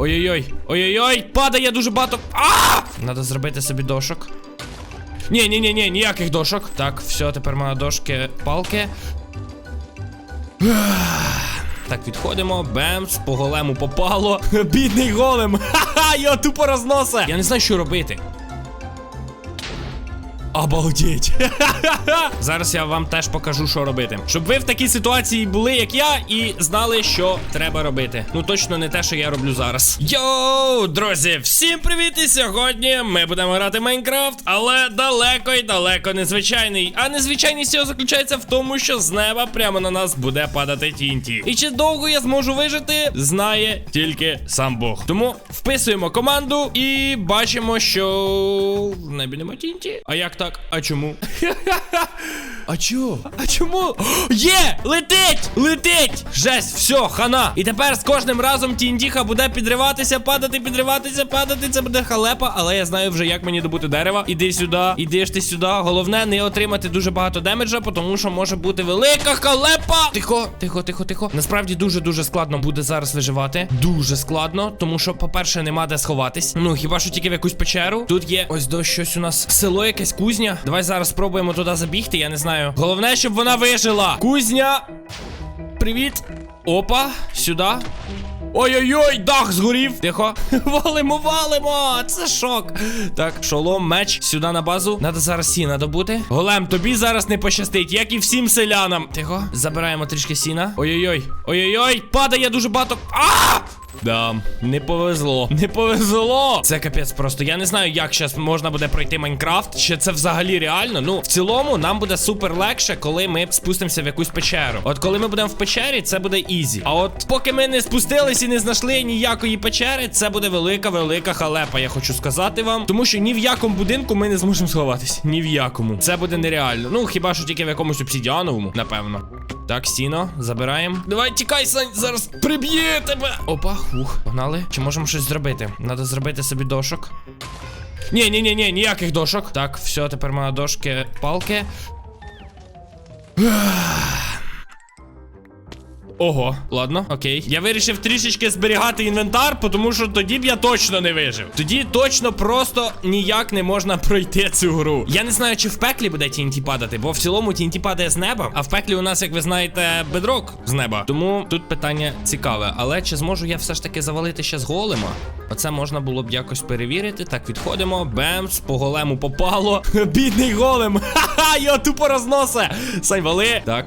Ой-ой-ой, ой-ой-ой, падає дуже багато. А! Надо зробити собі дошок. Ні, ні, ні, ні, ніяких дошок. Так, все, тепер маю дошки, палки. Так, відходимо. Бемс, по голему попало. Бідний голем. Ха-ха, його тупо розносе. Я не знаю, що робити. Обалдеть. Зараз я вам теж покажу, що робити. Щоб ви в такій ситуації були, як я, і знали, що треба робити. Ну точно не те, що я роблю зараз. Йоу, друзі, всім привіт! І сьогодні ми будемо грати Майнкрафт, але далеко і далеко незвичайний. А незвичайність цього заключається в тому, що з неба прямо на нас буде падати тінті. І чи довго я зможу вижити, знає тільки сам Бог. Тому вписуємо команду і бачимо, що в небі нема тінті. А як так? А чому? А чо? А чому? Є! Летить! Летить! Жесть, все, хана. І тепер з кожним разом тіндіха буде підриватися, падати, підриватися, падати. Це буде халепа, але я знаю вже, як мені добути дерева. Іди сюди, іди ж ти сюди. Головне не отримати дуже багато демеджа, тому що може бути велика халепа. Тихо, тихо, тихо, тихо. Насправді дуже-дуже складно буде зараз виживати. Дуже складно, тому що, по-перше, нема де сховатись. Ну, хіба що тільки в якусь печеру. Тут є ось до щось у нас село, якесь кузня. Давай зараз спробуємо туди забігти, я не знаю. Головне, щоб вона вижила. Кузня. Привіт. Опа, сюди. Ой-ой-ой, дах згорів. Тихо. Валимо, валимо. Це шок. Так, шолом, меч, сюди на базу. Надо зараз сіна добути. Голем, тобі зараз не пощастить, як і всім селянам. Тихо. Забираємо трішки сіна. Ой-ой-ой. Ой-ой-ой, падає дуже багато. А! Да, не повезло. Не повезло. Це капець просто. Я не знаю, як зараз можна буде пройти Майнкрафт. Чи це взагалі реально? Ну, в цілому, нам буде супер легше, коли ми спустимося в якусь печеру. От коли ми будемо в печері, це буде ізі. А от поки ми не спустились і не знайшли ніякої печери, це буде велика, велика халепа, я хочу сказати вам. Тому що ні в якому будинку ми не зможемо сховатись. Ні в якому. Це буде нереально. Ну, хіба що тільки в якомусь обсідіановому, напевно. Так, сіно, забираємо. Давай, тікай, Сань, зараз приб'є тебе. Опа, ух, погнали. Чи можемо щось зробити? Надо зробити собі дошок. Ні, ні, ні, ні, ніяких дошок. Так, все, тепер маю дошки, палки. Ого, ладно, окей. Я вирішив трішечки зберігати інвентар, тому що тоді б я точно не вижив. Тоді точно просто ніяк не можна пройти цю гру. Я не знаю, чи в пеклі буде TNT падати, бо в цілому TNT падає з неба, а в пеклі у нас, як ви знаєте, бедрок з неба. Тому тут питання цікаве. Але чи зможу я все ж таки завалити ще з голема? Оце можна було б якось перевірити. Так, відходимо. Бемс, по голему попало. Бідний голем. Ха-ха, його тупо розносе. Сай вали. Так.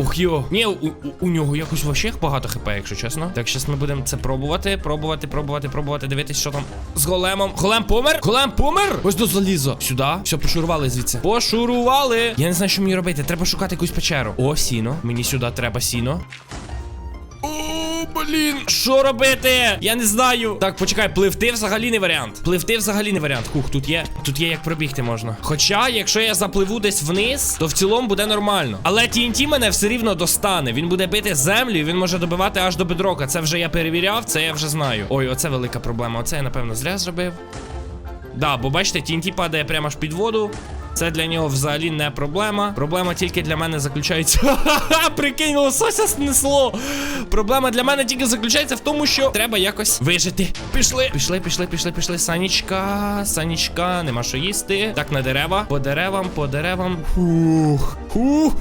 Ух йо. Ні, у, у, у нього якось вообще багато хп, якщо чесно. Так, зараз ми будемо це пробувати, пробувати, пробувати, пробувати. Дивитись, що там з големом. Голем помер? Голем помер? Ось до залізо. Сюди. Все, пошурували звідси. Пошурували. Я не знаю, що мені робити. Треба шукати якусь печеру. О, сіно. Мені сюди треба сіно. Блін, що робити? Я не знаю. Так, почекай, пливти взагалі не варіант. Пливти взагалі не варіант. Хух, тут є. Тут є як пробігти можна. Хоча, якщо я запливу десь вниз, то в цілому буде нормально. Але TNT мене все рівно достане. Він буде бити землю, він може добивати аж до бедрока. Це вже я перевіряв, це я вже знаю. Ой, оце велика проблема. Оце я, напевно, зря зробив. Да, бо бачите, TNT падає прямо аж під воду. Це для нього взагалі не проблема. Проблема тільки для мене заключається. Ха-ха-ха, прикинь, лосося снесло. Проблема для мене тільки заключається в тому, що треба якось вижити. Пішли. Пішли, пішли, пішли, пішли. Санічка, санічка, нема що їсти. Так, на дерева. По деревам, по деревам. Фух. Фух.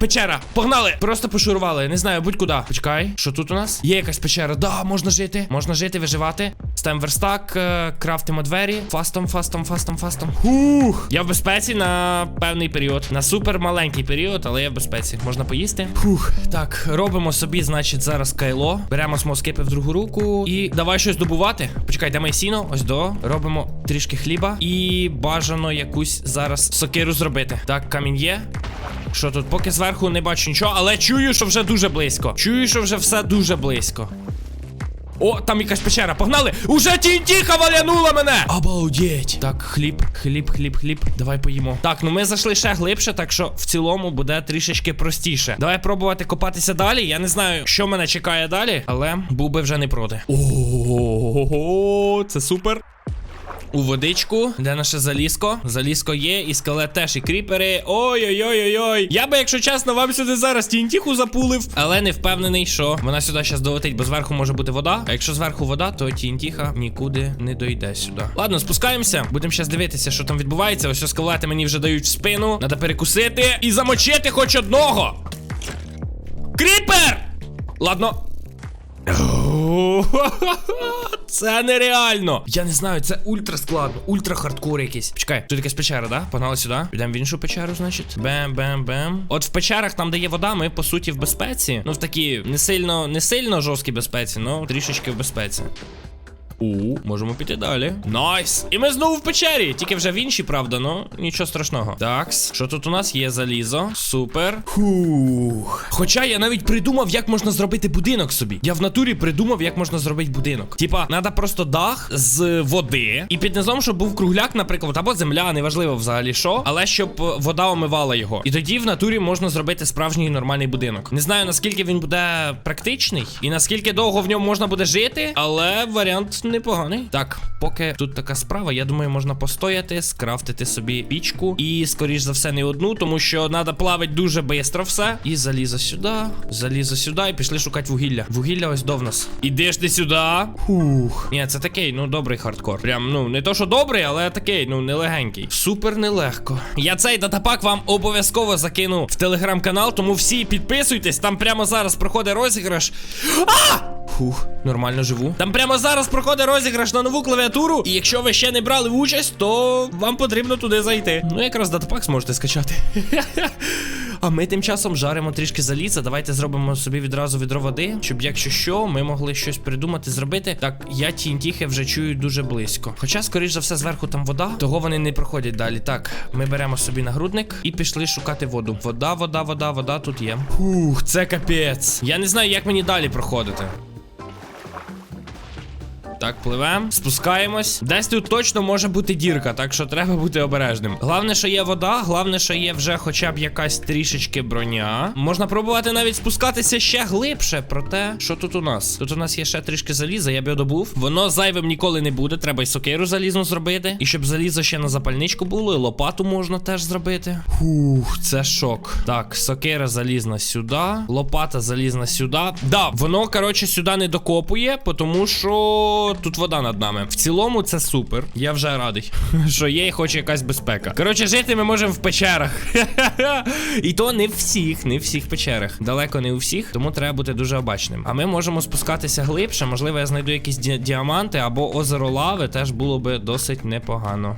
Печера, погнали! Просто пошурували. Не знаю, будь-куди. Почекай, що тут у нас? Є якась печера. Да, можна жити. Можна жити, виживати. Ставимо верстак, е, крафтимо двері. Фастом, фастом, фастом, фастом. Хух! Я в безпеці на певний період. На супер маленький період, але я в безпеці. Можна поїсти. Фух. Так, робимо собі, значить, зараз кайло. Беремо смоскипи в другу руку. І давай щось добувати. Почекай, де моє сіно? Ось до. Робимо трішки хліба. І бажано якусь зараз сокиру зробити. Так, камінь є. Що тут? Поки зверху не бачу нічого, але чую, що вже дуже близько. Чую, що вже все дуже близько. О, там якась печера, погнали! Уже тінтіха валянула мене! Обалдеть! Так, хліб, хліб, хліб, хліб. Давай поїмо. Так, ну ми зайшли ще глибше, так що в цілому буде трішечки простіше. Давай пробувати копатися далі. Я не знаю, що мене чекає далі, але був би вже не проти. Ого, це супер. У водичку. Де наше залізко? Залізко є, і скелет теж, і кріпери. Ой-ой-ой-ой-ой. Я би, якщо чесно, вам сюди зараз тінтіху запулив, але не впевнений, що вона сюди зараз долетить, бо зверху може бути вода. А якщо зверху вода, то тінтіха нікуди не дойде сюди. Ладно, спускаємося. Будемо зараз дивитися, що там відбувається. Ось скелети мені вже дають в спину. Надо перекусити і замочити хоч одного. Кріпер! Ладно. Це нереально. Я не знаю, це ультра складно, ультра хардкор якийсь. Чекай, тут якась печера, да? Погнали сюди. Підемо в іншу печеру, значить. Бем-бем-бем. От в печерах, там, де є вода, ми по суті в безпеці. Ну, в такій не сильно, не сильно жорсткій безпеці, ну трішечки в безпеці. У, можемо піти далі. Найс! І ми знову в печері, тільки вже в іншій, правда, ну нічого страшного. Такс, що тут у нас є залізо? Супер. Хух. Хоча я навіть придумав, як можна зробити будинок собі. Я в натурі придумав, як можна зробити будинок. Типа, треба просто дах з води, і під низом, щоб був кругляк, наприклад, або земля, неважливо взагалі що, але щоб е, вода омивала його. І тоді в натурі можна зробити справжній нормальний будинок. Не знаю наскільки він буде практичний і наскільки довго в ньому можна буде жити, але варіант непоганий. Так, поки тут така справа, я думаю, можна постояти, скрафтити собі пічку. І, скоріш за все, не одну, тому що треба плавити дуже швидко все. І залізо сюди, залізо сюди, і пішли шукати вугілля. Вугілля ось до в нас. Ідеш ти сюди. Фух. Ні, це такий, ну добрий хардкор. Прям, ну, не то, що добрий, але такий, ну, нелегенький. Супер нелегко. Я цей датапак вам обов'язково закину в телеграм-канал, тому всі підписуйтесь. Там прямо зараз проходить розіграш. А! Фух, нормально живу. Там прямо зараз проходить розіграш на нову клавіатуру. І якщо ви ще не брали участь, то вам потрібно туди зайти. Ну, якраз датапак зможете скачати. А ми тим часом жаримо трішки заліза. Давайте зробимо собі відразу відро води, щоб якщо що, ми могли щось придумати, зробити. Так, я тінтіхи вже чую дуже близько. Хоча, скоріш за все, зверху там вода, того вони не проходять далі. Так, ми беремо собі нагрудник і пішли шукати воду. Вода, вода, вода, вода тут є. Фух, це капець. Я не знаю, як мені далі проходити. Так, пливем, спускаємось. Десь тут точно може бути дірка, так що треба бути обережним. Головне, що є вода, головне, що є вже хоча б якась трішечки броня. Можна пробувати навіть спускатися ще глибше. Проте, що тут у нас? Тут у нас є ще трішки заліза, я б його добув. Воно зайвим ніколи не буде. Треба й сокиру залізну зробити. І щоб залізо ще на запальничку було, і лопату можна теж зробити. Фух, це шок. Так, сокира залізна сюди, лопата залізна сюди. Да, воно, коротше, сюди не докопує, тому що тут вода над нами. В цілому це супер. Я вже радий, що є хоч якась безпека. Коротше, жити ми можемо в печерах. І то не всіх, не всіх печерах. Далеко не у всіх, тому треба бути дуже обачним. А ми можемо спускатися глибше. Можливо, я знайду якісь ді- діаманти або озеро лави, теж було би досить непогано.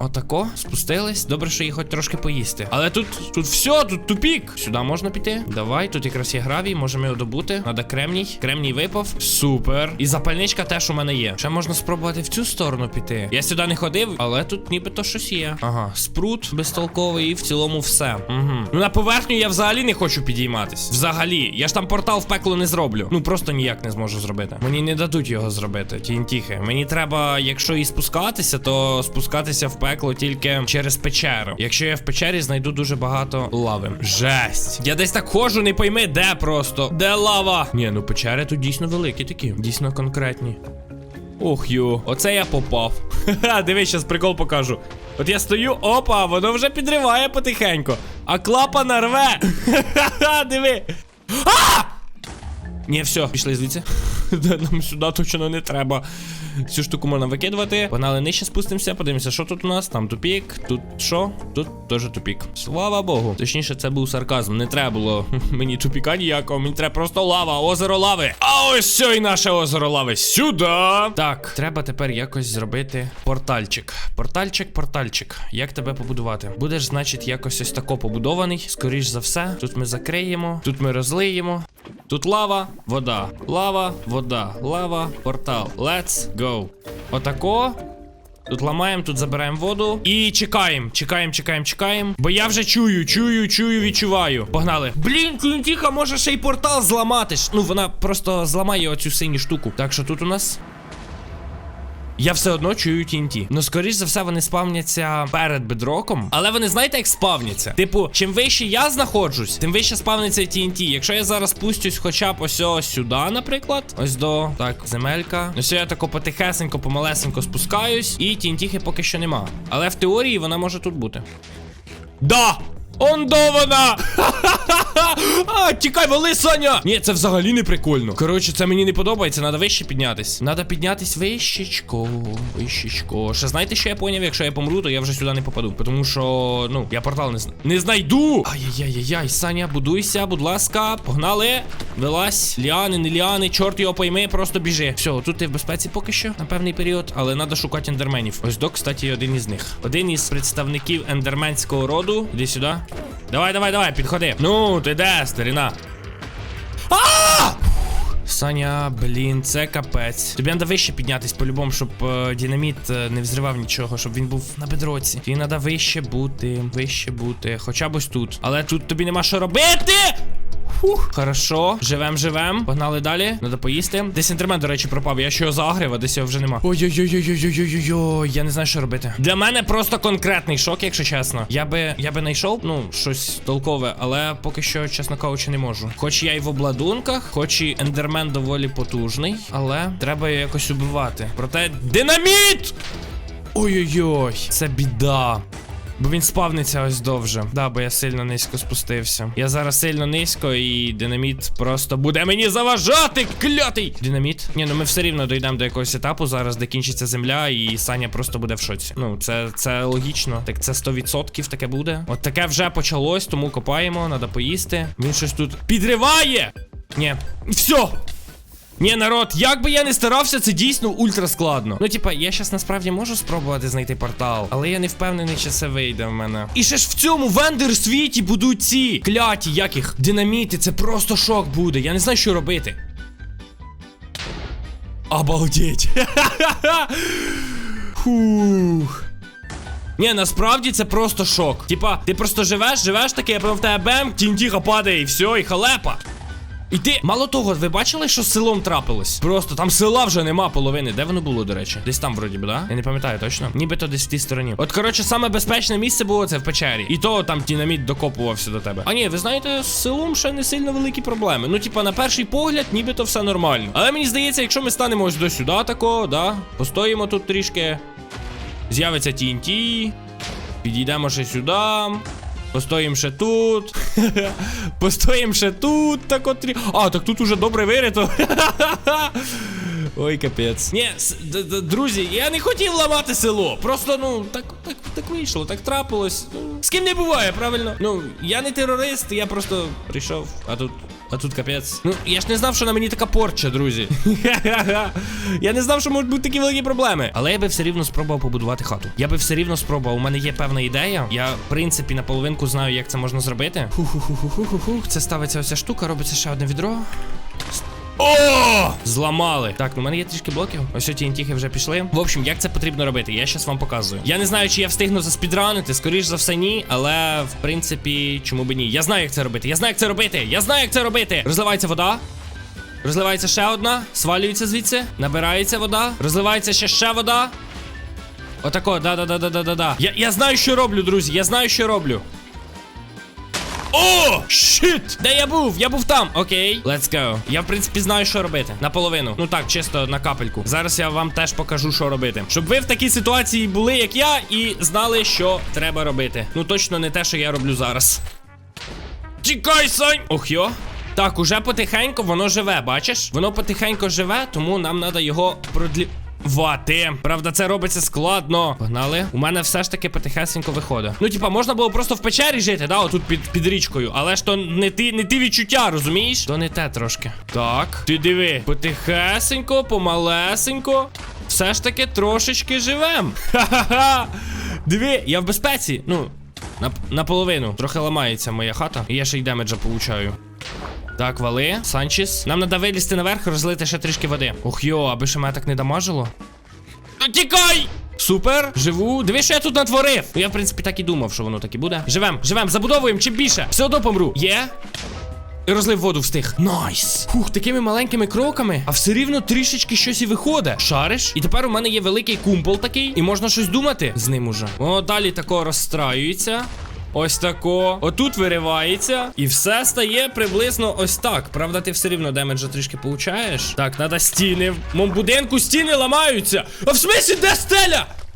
Отако, спустились. Добре, що їх хоч трошки поїсти. Але тут, тут все, тут тупік. Сюди можна піти. Давай, тут якраз є гравій, можемо його добути. Надо кремній. Кремній випав. Супер. І запальничка теж у мене є. Ще можна спробувати в цю сторону піти. Я сюди не ходив, але тут нібито щось є. Ага, спрут безтолковий і в цілому все. Угу. Ну на поверхню я взагалі не хочу підійматись. Взагалі. Я ж там портал в пекло не зроблю. Ну просто ніяк не зможу зробити. Мені не дадуть його зробити. Тінтіхи. Мені треба, якщо і спускатися, то спускатися в пекло тільки через печеру. Якщо я в печері знайду дуже багато лави. Жесть. Я десь так ходжу, не пойми, де просто. Де лава? Ні, ну печери тут дійсно великі такі. Дійсно конкретні. Ох йо, оце я попав. Ха-ха, дивись, щас прикол покажу. От я стою, опа, воно вже підриває потихеньку. А клапана рве. Ха-ха, диви. А! Ні, все, пішли звідси. Нам сюди точно не треба. Цю штуку можна викидувати. Погнали нижче спустимося, подивимося, що тут у нас. Там тупік, тут що? Тут теж тупік. Слава Богу. Точніше, це був сарказм. Не треба було мені тупіка ніякого, мені треба просто лава, озеро лави. А ось все і наше озеро лави. Сюди. Так, треба тепер якось зробити портальчик. Портальчик, портальчик. Як тебе побудувати? Будеш, значить, якось ось тако побудований. Скоріш за все. Тут ми закриємо, тут ми розлиємо. Тут лава, вода, лава, вода, лава, портал. Let's go. Отако. Тут ламаємо, тут забираємо воду. І чекаємо, чекаємо, чекаємо, чекаємо. Бо я вже чую, чую, чую, відчуваю. Погнали. Блін, Клінтіха може ще й портал зламати. Ну, вона просто зламає оцю синю штуку. Так що тут у нас. Я все одно чую TNT. Ну, скоріш за все, вони спавняться перед бедроком. Але вони знаєте, як спавняться? Типу, чим вище я знаходжусь, тим вище спавниться TNT. Якщо я зараз спустюсь хоча б ось сюди, наприклад. Ось до так, земелька. Ось я тако потихесенько, помалесенько спускаюсь, і TNT поки що нема. Але в теорії вона може тут бути. Да! Ондо вона! А, тікай, вали, Саня! Ні, це взагалі не прикольно. Коротше, це мені не подобається, треба вище піднятись. Надо піднятись вищечко, вищечко. Ще знаєте, що я поняв? Якщо я помру, то я вже сюди не попаду. Тому що, ну, я портал не, зна- не знайду. Ай-яй-яй-яй, Саня, будуйся, будь ласка, погнали. Вилазь, ліани, не ліани, чорт його пойми, просто біжи. Все, тут ти в безпеці поки що на певний період, але треба шукати ендерменів. Ось до, кстати, один із них. Один із представників ендерменського роду. Іди сюди. Давай, давай, давай, підходи. Ну, ти де, старина? А! Саня, блін, це капець. Тобі треба вище піднятись по-любому, щоб е, динаміт е, не взривав нічого, щоб він був на бедроці. Тобі треба вище бути, вище бути. Хоча б ось тут. Але тут тобі нема що робити. Фух, хорошо, живем, живем. Погнали далі. Надо поїсти. Десь інтермент, до речі, пропав. Я ще його загрив, а десь його вже нема. Ой-ой-ой-ой-ой-ой-ой-ой. Я не знаю, що робити. Для мене просто конкретний шок, якщо чесно. Я би я би знайшов, ну, щось толкове, але поки що, чесно кажучи, не можу. Хоч я й в обладунках, хоч і ендермен доволі потужний, але треба його якось убивати. Проте динаміт! Ой-ой-ой, це біда. Бо він спавниться ось довже. Да, бо я сильно низько спустився. Я зараз сильно низько, і динаміт просто буде мені заважати, клятий! Динаміт? Ні, ну ми все рівно дійдемо до якогось етапу зараз, де кінчиться земля, і Саня просто буде в шоці. Ну, це, це логічно. Так це 100% таке буде. От таке вже почалось, тому копаємо, треба поїсти. Він щось тут підриває! Ні. Все! Ні, народ, як би я не старався, це дійсно ультра складно. Ну, типа, я щас насправді можу спробувати знайти портал, але я не впевнений, чи це вийде в мене. І ще ж в цьому вендер світі будуть ці кляті, як їх динаміти, це просто шок буде. Я не знаю, що робити. Обалдеть. Фух. Ні, насправді це просто шок. Типа, ти просто живеш, живеш таке, потім в тебе бем, тінтіха падає, і все, і халепа. І ти, мало того, ви бачили, що з селом трапилось? Просто там села вже нема половини. Де воно було, до речі? Десь там, вроді би, да? Я не пам'ятаю точно. Нібито десь в тій стороні. От, коротше, саме безпечне місце було це в печері. І то там динаміт докопувався до тебе. А ні, ви знаєте, з селом ще не сильно великі проблеми. Ну, типа, на перший погляд, нібито все нормально. Але мені здається, якщо ми станемо ось до сюди, тако, да, постоїмо тут трішки. З'явиться TNT. Підійдемо ще сюди. Постоїм ще тут. Постоїм ще тут. Так от. А, так тут уже добре вирито. Ой, капець. Ні, друзі, я не хотів ламати село. Просто, ну, так, так, так вийшло, так трапилось. Ну, З ким не буває, правильно? Ну, я не терорист, я просто прийшов, а тут. А тут капець. Ну, я ж не знав, що на мені така порча, друзі. я не знав, що можуть бути такі великі проблеми. Але я би все рівно спробував побудувати хату. Я би все рівно спробував. У мене є певна ідея. Я, в принципі, на половинку знаю, як це можна зробити. Ху-ху-ху-ху-ху-ху. Це ставиться оця штука, робиться ще одне відро. Зламали. Так, ну мене є трішки блоків. Ось ті антіхи вже пішли. В общем, як це потрібно робити? Я щас вам показую. Я не знаю, чи я встигну заспідранити, скоріш за все, ні. Але в принципі, чому би ні? Я знаю, як це робити. Я знаю, як це робити. Я знаю, як це робити. Розливається вода. Розливається ще одна. Свалюється звідси. Набирається вода. Розливається ще ще вода. Отако, да-да-да-да-да-да. Я, я знаю, що роблю, друзі. Я знаю, що роблю. О! Щит! Де я був? Я був там. Окей, let's go. Я, в принципі, знаю, що робити. Наполовину. Ну так, чисто на капельку. Зараз я вам теж покажу, що робити. Щоб ви в такій ситуації були, як я, і знали, що треба робити. Ну точно не те, що я роблю зараз. Тікай, Сань! Ох йо. Так, уже потихеньку воно живе, бачиш? Воно потихеньку живе, тому нам треба його продлі. Вати. Правда, це робиться складно. Погнали. У мене все ж таки потихесенько виходить. Ну, типа, можна було просто в печері жити, да, отут під, під річкою. Але ж то не ти, не ти відчуття, розумієш? То не те трошки. Так. Ти диви. Потихесенько, помалесенько. Все ж таки трошечки живем. Ха-ха-ха. Диви, я в безпеці. Ну, на, наполовину. Трохи ламається моя хата. І я ще й демеджа получаю. Так, вали, Санчес. Нам треба вилізти наверх, розлити ще трішки води. Ох йо, аби ще мене так не дамажило. Ну тікай! Супер, живу. Диви, що я тут натворив. Ну, я, в принципі, так і думав, що воно так і буде. Живем, живем, забудовуємо чим більше. Все одно помру. Є. І розлив воду встиг. Найс. Хух, такими маленькими кроками, а все рівно трішечки щось і виходить. Шариш? І тепер у мене є великий кумпол такий, і можна щось думати з ним уже. О, далі тако розстраюється. Ось тако. Отут виривається. І все стає приблизно ось так. Правда, ти все рівно демеджа трішки получаєш. Так, треба стіни. В моєму будинку стіни ламаються. А в смислі, де стеля?